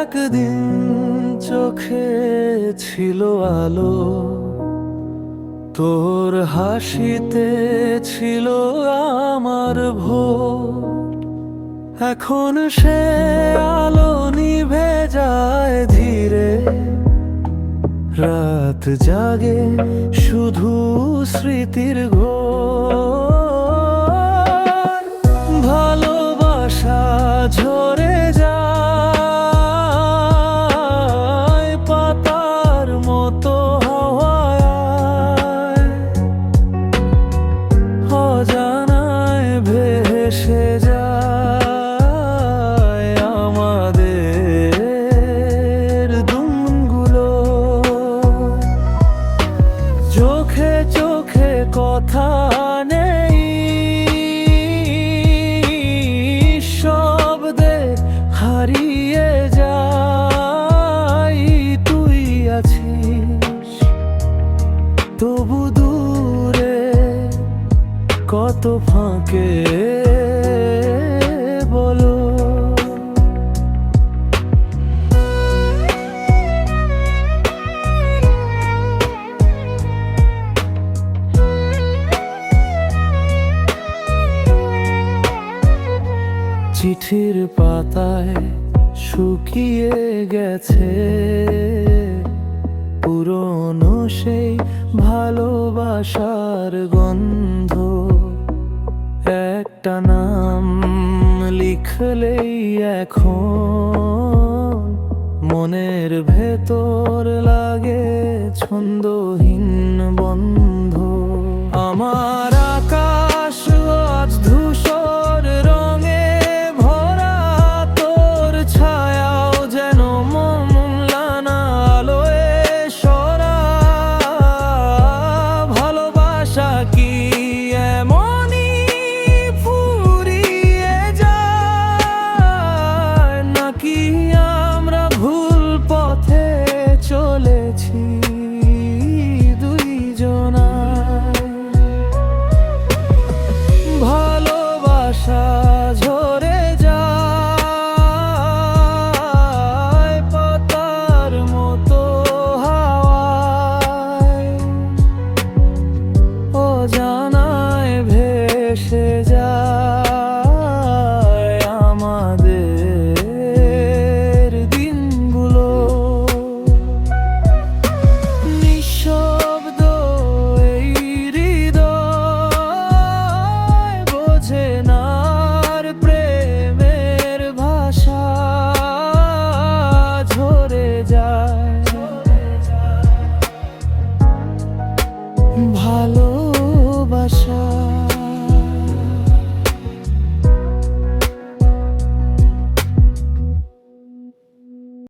একদিন চোখে ছিল আলো, তোর হাসিতে ছিল আমার ভোর। এখন সে আলো নিভে যায় ধীরে। রাত জাগে শুধু স্মৃতির ঘোর। ঝরে তবু দূরে কত ফাঁকে বলো। চিঠির পাতায় শুকিয়ে গেছে। পুরনো সেই ভালোবাসার গন্ধ। একটা নাম লিখলেই এখন মনের ভেতর লাগে ছন্দহীন বন্ধ। down.